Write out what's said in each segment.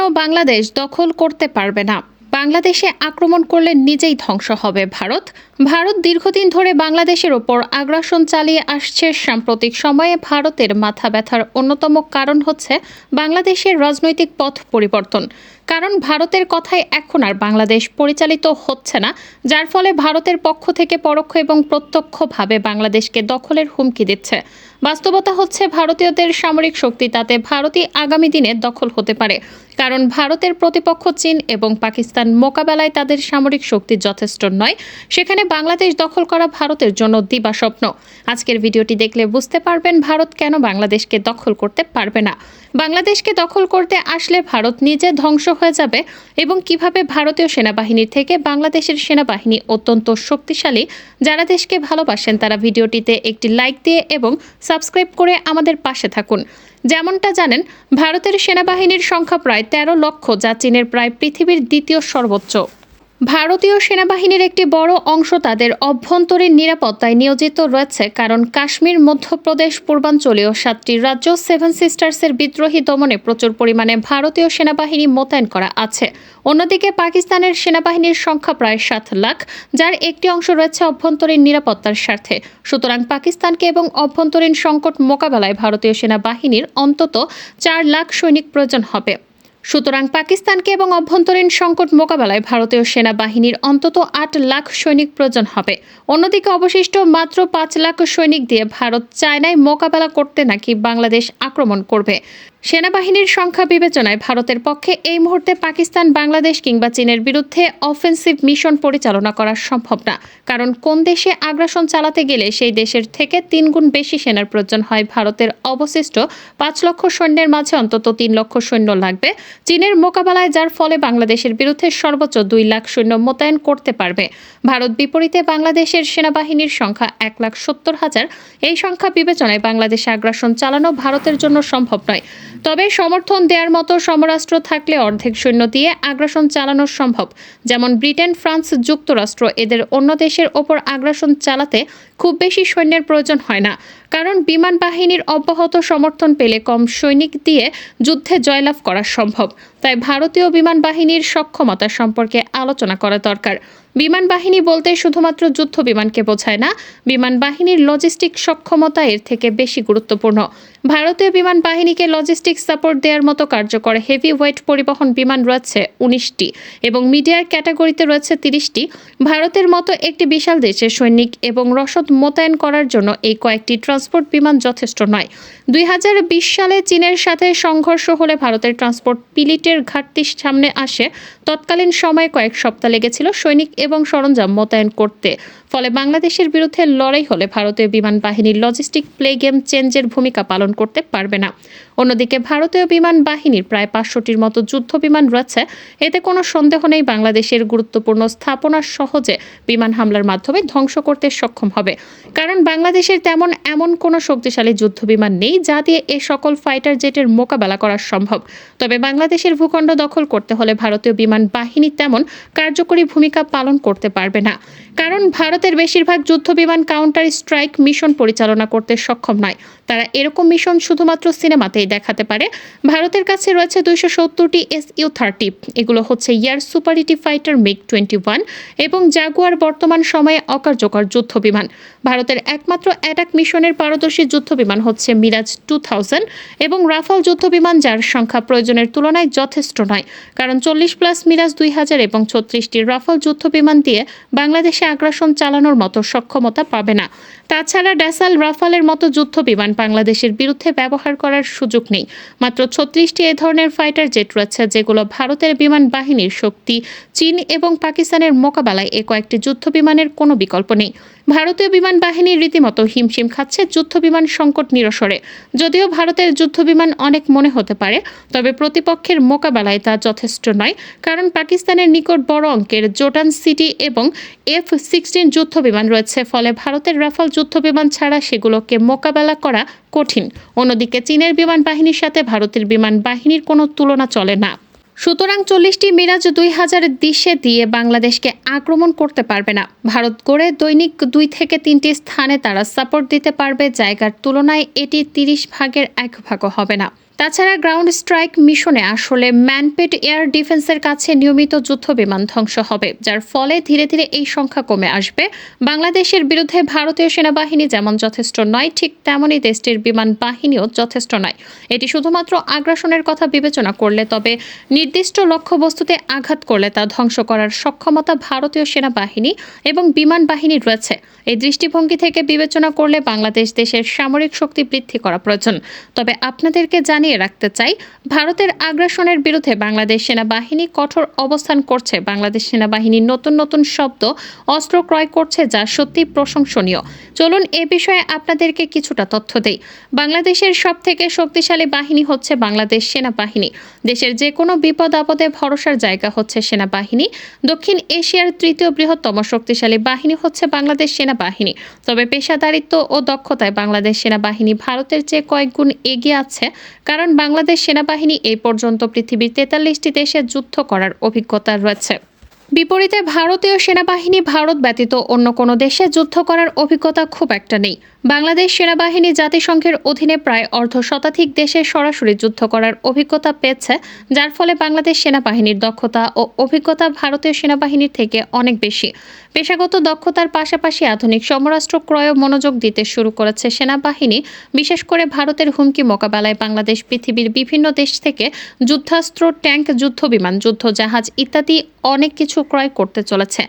কেন বাংলাদেশ দখল করতে পারবে না। বাংলাদেশে আক্রমণ করলে নিজেই ধ্বংস হবে ভারত। ভারত দীর্ঘদিন ধরে বাংলাদেশের ওপর আগ্রাসন চালিয়ে আসছে। সাম্প্রতিক সময়ে ভারতের মাথা ব্যথার অন্যতম কারণ হচ্ছে বাংলাদেশের রাজনৈতিক পথ পরিবর্তন। কারণ ভারতের কথায় এখন আর বাংলাদেশ পরিচালিত হচ্ছে না, যার ফলে ভারতের পক্ষ থেকে পরোক্ষ এবং প্রত্যক্ষভাবে বাংলাদেশকে দখলের হুমকি দিচ্ছে। বাস্তবতা হচ্ছে ভারতীয়দের সামরিক শক্তি তাতে ভারতই আগামী দিনে দখল হতে পারে, কারণ ভারতের প্রতিপক্ষ চীন এবং পাকিস্তান মোকাবেলায় তাদের সামরিক শক্তি যথেষ্ট নয়, সেখানে বাংলাদেশ দখল করা ভারতের জন্য দিবা স্বপ্ন। আজকের ভিডিওটি দেখলে বুঝতে পারবেন ভারত কেন বাংলাদেশকে দখল করতে পারবে না। বাংলাদেশকে দখল করতে আসলে ভারত নিজে ধ্বংস হয়ে যাবে এবং কীভাবে ভারতীয় সেনাবাহিনীর থেকে বাংলাদেশের সেনাবাহিনী অত্যন্ত শক্তিশালী, যারা দেশকে ভালোবাসেন, তারা ভিডিওটিতে একটি লাইক দিয়ে এবং সাবস্ক্রাইব করে আমাদের পাশে থাকুন। যেমনটা জানেন, ভারতের সেনাবাহিনীর সংখ্যা প্রায় তেরো লক্ষ, যা চীনের প্রায় পৃথিবীর দ্বিতীয় সর্বোচ্চ। ভারতীয় সেনাবাহিনীর একটি বড় অংশ তাদের অভ্যন্তরীণ নিরাপত্তায় নিয়োজিত রয়েছে, কারণ কাশ্মীর, মধ্যপ্রদেশ, পূর্বাঞ্চলীয় সাতটি রাজ্য সেভেন সিস্টার্সের বিদ্রোহী দমনে প্রচুর পরিমাণে ভারতীয় সেনাবাহিনী মোতায়েন করা আছে। অন্যদিকে পাকিস্তানের সেনাবাহিনীর সংখ্যা প্রায় সাত লাখ, যার একটি অংশ রয়েছে অভ্যন্তরীণ নিরাপত্তার স্বার্থে। সুতরাং পাকিস্তানকে এবং অভ্যন্তরীণ সংকট মোকাবেলায় ভারতীয় সেনাবাহিনীর অন্তত চার লাখ সৈনিক প্রয়োজন হবে। সুতরাং পাকিস্তানকে এবং অভ্যন্তরীণ সংকট মোকাবেলায় ভারতীয় সেনাবাহিনীর অন্তত আট লাখ সৈনিক প্রয়োজন হবে। অন্যদিকে অবশিষ্ট মাত্র পাঁচ লাখ সৈনিক দিয়ে ভারত চায়নায় মোকাবেলা করতে নাকি বাংলাদেশ আক্রমণ করবে। সেনাবাহিনীর সংখ্যা বিবেচনায় ভারতের পক্ষে এই মুহূর্তে পাকিস্তান, বাংলাদেশ কিংবা চীনের বিরুদ্ধে অফেন্সিভ মিশন পরিচালনা করা সম্ভব না। কারণ কোন দেশে আগ্রাসন চালাতে গেলে সেই দেশের থেকে তিন গুণ বেশি সেনার প্রয়োজন হয় ভারতের অবশিষ্ট পাঁচ লক্ষ সৈন্যের মাঝে, অন্তত তিন লক্ষ সৈন্য লাগবে। চীনের মোকাবেলায় যার ফলে বাংলাদেশের বিরুদ্ধে সর্বোচ্চ দুই লাখ সৈন্য মোতায়েন করতে পারবে। ভারত বিপরীতে বাংলাদেশের সেনাবাহিনীর সংখ্যা এক লাখ সত্তর হাজার। এই সংখ্যা বিবেচনায় বাংলাদেশে আগ্রাসন চালানো ভারতের জন্য সম্ভব নয়। তবে সমর্থন দেওয়ার মতো সমরাষ্ট্র থাকলে অর্ধেক সৈন্য দিয়ে আগ্রাসন চালানো সম্ভব। যেমন ব্রিটেন, ফ্রান্স যুক্তরাষ্ট্র এদের অন্য দেশের ওপর আগ্রাসন চালাতে খুব বেশি সৈন্যের প্রয়োজন হয় না। কারণ বিমান বাহিনীর অব্যাহত সমর্থন পেলে কম সৈনিক দিয়ে যুদ্ধে জয়লাভ করা সম্ভব। তাই ভারতীয় বিমান বাহিনীর সক্ষমতা সম্পর্কে আলোচনা করা দরকার। বিমান বাহিনী বলতে শুধুমাত্র যুদ্ধ বিমানকে বোঝায় না, বিমান বাহিনীর লজিস্টিক সক্ষমতা এর থেকে বেশি গুরুত্বপূর্ণ। ভারতীয় বিমান বাহিনীকে লজিস্টিক সাপোর্ট দেওয়ার মতো কার্যকর হেভি ওয়েট পরিবহন বিমান রয়েছে উনিশটি এবং মিডিয়ার ক্যাটাগরিতে রয়েছে তিরিশটি। ভারতের মতো একটি বিশাল দেশে সৈনিক এবং রসদ মোতায়েন করার জন্য এই কয়েকটি ট্রান্সপোর্ট বিমান যথেষ্ট নয়। দুই সালে চীনের সাথে সংঘর্ষ হলে ভারতের ট্রান্সপোর্ট পিলিটের ঘাটতি সামনে আসে। তৎকালীন সময়ে কয়েক সপ্তাহ লেগেছিল সৈনিক এবং সরঞ্জাম মোতায়েন করতে। ফলে বাংলাদেশের বিরুদ্ধে লড়াই হলে ভারতীয় বিমান বাহিনীর লজিস্টিক প্লে গেম চেঞ্জের ভূমিকা পালন করতে পারবে না। অন্যদিকে ভারতীয় বিমান বাহিনীর প্রায় পাঁচশোটির মতো যুদ্ধ বিমান রয়েছে। এতে কোনো সন্দেহ নেই বাংলাদেশের গুরুত্বপূর্ণ স্থাপনা সহজে বিমান হামলার মাধ্যমে ধ্বংস করতে সক্ষম হবে। কারণ বাংলাদেশের তেমন এমন কোনো শক্তিশালী যুদ্ধ বিমান নেই যা দিয়ে এ সকল ফাইটার জেটের মোকাবেলা করা সম্ভব। তবে বাংলাদেশের ভূখণ্ড দখল করতে হলে ভারতীয় বিমান বাহিনী তেমন কার্যকরী ভূমিকা পালন করতে পারবে না। কারণ ভারতের বেশিরভাগ যুদ্ধ বিমান কাউন্টার স্ট্রাইক মিশন পরিচালনা করতে সক্ষম নয়। তারা এরকম মিশন শুধুমাত্র সিনেমাতেই দেখাতে পারে। ভারতের কাছে রয়েছে দুইশো সত্তরটি এস ইউ থার্টি। এগুলো হচ্ছে air superiority fighter MiG twenty one এবং জাগুয়ার বর্তমান সময়ে অকার্যকর যুদ্ধ বিমান ভারতের একমাত্র অ্যাটাক মিশনের পারদর্শী যুদ্ধ বিমান হচ্ছে মিরাজ টু থাউজেন্ড এবং রাফাল যুদ্ধ বিমান যার সংখ্যা প্রয়োজনের তুলনায় যথেষ্ট নয়। কারণ চল্লিশ প্লাস মিরাজ দুই হাজার এবং ছত্রিশটি রাফাল যুদ্ধ বিমান দিয়ে বাংলাদেশে আগ্রাসন চালানোর মতো সক্ষমতা পাবে না। তাছাড়া ড্যাসাল রাফালের মতো যুদ্ধ বিমান বাংলাদেশের বিরুদ্ধে ব্যবহার করার সুযোগ নেই। মাত্র ছত্রিশটি এ ধরনের ফাইটার জেট রয়েছে, যেগুলো ভারতের বিমান বাহিনীর শক্তি, চীন এবং পাকিস্তানের মোকাবেলায় এ কয়েকটি যুদ্ধ বিমানের কোনো বিকল্প নেই। ভারতীয় বিমান বাহিনী রীতিমতো হিমশিম খাচ্ছে যুদ্ধ বিমান সংকট নিরসরে যদিও ভারতের যুদ্ধ বিমান অনেক মনে হতে পারে, তবে প্রতিপক্ষের মোকাবেলায় তা যথেষ্ট নয়, কারণ পাকিস্তানের নিকট বড় অঙ্কের জোটান সিটি এবং এফ সিক্সটিন যুদ্ধ বিমান রয়েছে, ফলে ভারতের রাফাল যুদ্ধ বিমান ছাড়া সেগুলোকে মোকাবেলা করা কঠিন। অন্যদিকে চীনের বিমান বাহিনীর সাথে ভারতের বিমান বাহিনীর কোনো তুলনা চলে না। সুতরাং চল্লিশটি মিরাজ দুই হাজার দিশে দিয়ে বাংলাদেশকে আক্রমণ করতে পারবে না। ভারত গড়ে দৈনিক দুই থেকে তিনটি স্থানে তারা সাপোর্ট দিতে পারবে, জায়গার তুলনায় এটি তিরিশ ভাগের এক ভাগও হবে না। তাছাড়া গ্রাউন্ড স্ট্রাইক মিশনে আসলে ম্যানপেড এয়ার ডিফেন্সের কাছে নিয়মিত যুদ্ধ বিমান ধ্বংস হবে, যার ফলে ধীরে ধীরে এই সংখ্যা কমে আসবে। বাংলাদেশের বিরুদ্ধে ভারতীয় সেনাবাহিনী যেমন যথেষ্ট নয়, ঠিক তেমনই দেশটির বিমান বাহিনীও যথেষ্ট নয়। এটি শুধুমাত্র আগ্রাসনের কথা বিবেচনা করলে, তবে নির্দিষ্ট লক্ষ্যবস্তুতে আঘাত করলে তা ধ্বংস করার সক্ষমতা ভারতীয় সেনাবাহিনী এবং বিমান বাহিনীর রয়েছে। এই দৃষ্টিভঙ্গি থেকে বিবেচনা করলে বাংলাদেশ দেশের সামরিক শক্তি বৃদ্ধি করা প্রয়োজন। তবে আপনাদেরকে জানিয়ে রাখতে চাই, ভারতের আগ্রাসনের বিরুদ্ধে বাংলাদেশ সেনাবাহিনী কঠোর অবস্থান করছে। বাংলাদেশ সেনাবাহিনী নতুন নতুন শব্দ, অস্ত্র ক্রয় করছে যা সত্যি প্রশংসনীয়। চলুন এ বিষয়ে আপনাদেরকে কিছুটা তথ্য দেই। বাংলাদেশের সব থেকে শক্তিশালী বাহিনী হচ্ছে বাংলাদেশ সেনাবাহিনী। দেশের যে কোনো বিপদ আপদে ভরসার জায়গা হচ্ছে সেনাবাহিনী। দক্ষিণ এশিয়ার তৃতীয় বৃহত্তম শক্তিশালী বাহিনী হচ্ছে বাংলাদেশ সেনাবাহিনী। তবে পেশাদারিত্ব ও দক্ষতায় বাংলাদেশ সেনাবাহিনী ভারতের চেয়ে কয়েক গুণ এগিয়ে আছে। কারণ বাংলাদেশ সেনাবাহিনী এই পর্যন্ত পৃথিবীর তেতাল্লিশটি দেশে যুদ্ধ করার অভিজ্ঞতা রয়েছে। বিপরীতে ভারতীয় সেনাবাহিনী ভারত ব্যতীত অন্য কোনো দেশে যুদ্ধ করার অভিজ্ঞতা খুব একটা নেই। বাংলাদেশ সেনাবাহিনী জাতিসংঘের অধীনে প্রায় অর্ধ শতাধিক দেশে সরাসরি যুদ্ধ করার অভিজ্ঞতা পেয়েছে, যার ফলে বাংলাদেশ সেনাবাহিনীর দক্ষতা ও অভিজ্ঞতা ভারতীয় সেনাবাহিনীর থেকে অনেক বেশি। পেশাগত দক্ষতার পাশাপাশি আধুনিক সমরাষ্ট্র ক্রয় মনোযোগ দিতে শুরু করেছে সেনাবাহিনী, বিশেষ করে ভারতের হুমকি মোকাবেলায় বাংলাদেশ পৃথিবীর বিভিন্ন দেশ থেকে যুদ্ধাস্ত্র, ট্যাঙ্ক যুদ্ধ বিমান যুদ্ধ জাহাজ ইত্যাদি অনেক কিছু ক্রয় করতে চলেছে।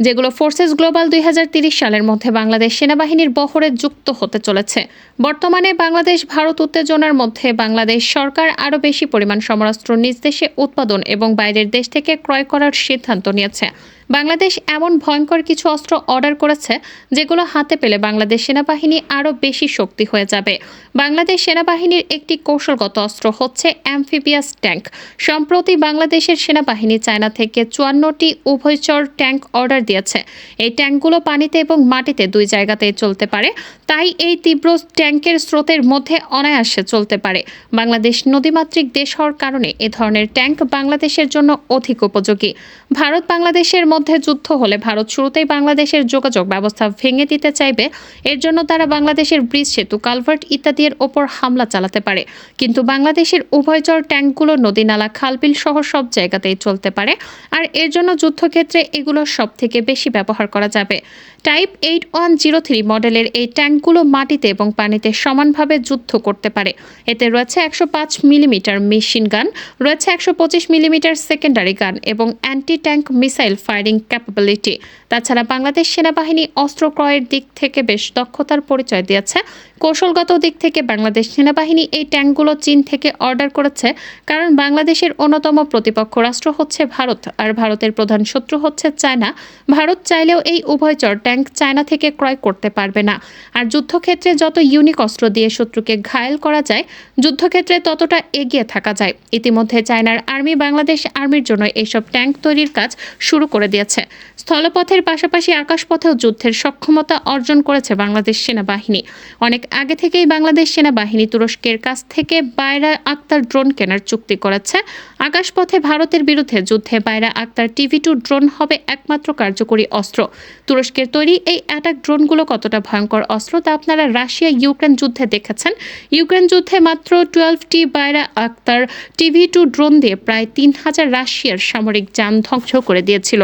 যেগুলো ফোর্সেস গ্লোবাল দুই সালের মধ্যে বাংলাদেশ সেনাবাহিনীর বহরে যুক্ত হতে চলেছে। বর্তমানে বাংলাদেশ, ভারত উত্তেজনার মধ্যে বাংলাদেশ সরকার আরও বেশি পরিমাণ সমরাস্ত্র নিজ দেশে উৎপাদন এবং বাইরের দেশ থেকে ক্রয় করার সিদ্ধান্ত নিয়েছে। বাংলাদেশ এমন ভয়ঙ্কর কিছু অস্ত্র অর্ডার করেছে যেগুলো হাতে পেলে বাংলাদেশ সেনাবাহিনী আরও বেশি শক্তি হয়ে যাবে। বাংলাদেশ সেনাবাহিনীর একটি কৌশলগত অস্ত্র হচ্ছে অ্যামফিবিয়াস ট্যাঙ্ক। সম্প্রতি বাংলাদেশের সেনাবাহিনী চায়না থেকে চুয়ান্নটি উভয়চর ট্যাঙ্ক অর্ডার দিয়েছে। এই ট্যাঙ্কগুলো পানিতে এবং মাটিতে দুই জায়গাতেই চলতে পারে। তাই এই তীব্র ট্যাঙ্কের স্রোতের মধ্যে অনায়াসে চলতে পারে। বাংলাদেশ নদীমাতৃক দেশ হওয়ার কারণে এ ধরনের ট্যাঙ্ক বাংলাদেশের জন্য অধিক উপযোগী। ভারত বাংলাদেশের মধ্যে যুদ্ধ হলে ভারত শুরুতেই বাংলাদেশের যোগাযোগ ব্যবস্থা ভেঙে দিতে চাইবে। এর জন্য তারা বাংলাদেশের ব্রিজ, সেতু, কালভার্ট ইত্যাদির ওপর হামলা চালাতে পারে। কিন্তু বাংলাদেশের উভয়চর ট্যাঙ্কগুলো নদী নালা খালবিল সহ সব জায়গাতেই চলতে পারে। আর এর জন্য যুদ্ধক্ষেত্রে এগুলো সব থেকে বেশি ব্যবহার করা যাবে। Type eight one zero three মডেলের এই ট্যাঙ্কগুলো মাটিতে এবং পানিতে সমানভাবে যুদ্ধ করতে পারে। এতে রয়েছে একশো পাঁচ মিলিমিটার মেশিন গান, রয়েছে একশো পঁচিশ মিলিমিটার সেকেন্ডারি গান এবং anti tank missile firing capability. তাছাড়া বাংলাদেশ সেনাবাহিনী অস্ত্র ক্রয়ের দিক থেকে বেশ দক্ষতার পরিচয় দিয়েছে। কৌশলগত দিক থেকে বাংলাদেশ সেনাবাহিনী এই ট্যাঙ্কগুলো চীন থেকে অর্ডার করেছে, কারণ বাংলাদেশের অন্যতম প্রতিপক্ষ রাষ্ট্র হচ্ছে ভারত, আর ভারতের প্রধান শত্রু হচ্ছে চায়না। ভারত চাইলেও এই উভয়চর ট্যাঙ্ক চায়না থেকে ক্রয় করতে পারবে না। আর যুদ্ধক্ষেত্রে যত ইউনিক অস্ত্র দিয়ে শত্রুকে ঘায়েল করা যায়, যুদ্ধক্ষেত্রে ততটা এগিয়ে থাকা যায়। ইতিমধ্যে চায়নার আর্মি বাংলাদেশ আর্মির জন্য এইসব ট্যাঙ্ক তৈরির কাজ শুরু করে দিয়েছে। স্থলপথের পাশাপাশি আকাশপথেও যুদ্ধের সক্ষমতা অর্জন করেছে বাংলাদেশ সেনাবাহিনী। অনেক আগে থেকেই বাংলাদেশ সেনাবাহিনী তুরস্কের কাছ থেকে বায়রা আক্তার ড্রোন কেনার চুক্তি করেছে। আকাশপথে ভারতের বিরুদ্ধে যুদ্ধে Bayraktar TB two drone হবে একমাত্র কার্যকরী অস্ত্র। তুরস্কের তৈরি এই অ্যাটাক ড্রোনগুলো কতটা ভয়ঙ্কর অস্ত্র তা আপনারা রাশিয়া ইউক্রেন যুদ্ধে দেখেছেন। ইউক্রেন যুদ্ধে মাত্র টুয়েলভটি Bayraktar TB two drone দিয়ে প্রায় তিন হাজার রাশিয়ার সামরিক যান ধ্বংস করে দিয়েছিল।